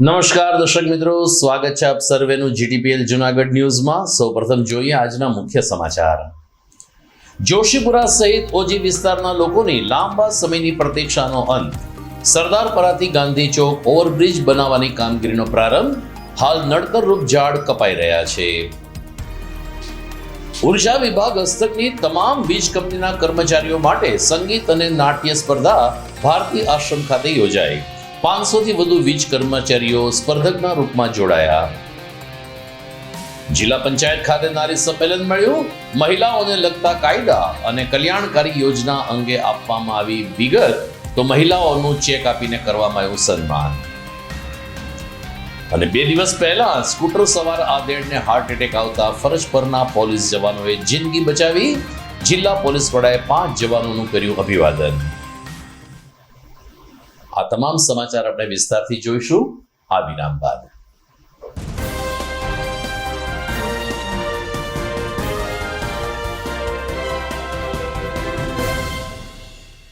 નમસ્કાર, દર્શક મિત્રો. સ્વાગત છે આપ સર્વેનું જીટીપીએલ જુનાગઢ ન્યૂઝમાં. સૌપ્રથમ જોઈએ આજના મુખ્ય સમાચાર. જોશીપુરા સહિત ઓજી વિસ્તારના લોકોની લાંબા સમયની પ્રતીક્ષાનો અંત. સરદારપરાથી ગાંધી ચોક ઓવરબ્રિજ બનાવવાની કામગીરીનો પ્રારંભ. હાલ નડતરરૂપ ઝાડ કપાઈ રહ્યા છે. ઊર્જા વિભાગ હસ્તકની તમામ વીજ કંપનીના કર્મચારીઓ માટે સંગીત અને નાટ્ય સ્પર્ધા ભારતી આશ્રમ ખાતે યોજાઈ. પાંચસો થી વધુ વીજ કર્મચારીઓ સ્પર્ધકના રૂપમાં જોડાયા. જિલ્લા પંચાયત ખાતે નારી સંમેલન મળ્યું. મહિલાઓને લગતા કાયદા અને કલ્યાણકારી યોજના અંગે આપવામાં આવી વિગત તો મહિલાઓનું ચેક આપીને કરવામાં આવ્યું સન્માન. અને બે દિવસ પહેલા સ્કૂટર સવાર આદેડને હાર્ટ એટેક આવતા ફરજ પરના પોલીસ જવાનોએ જિંદગી બચાવી. જિલ્લા પોલીસ વડાએ પાંચ જવાનોનું કર્યું અભિવાદન. આ તમામ સમાચાર આપણે વિસ્તારથી જોઈશું. આ વિરામ બાદ.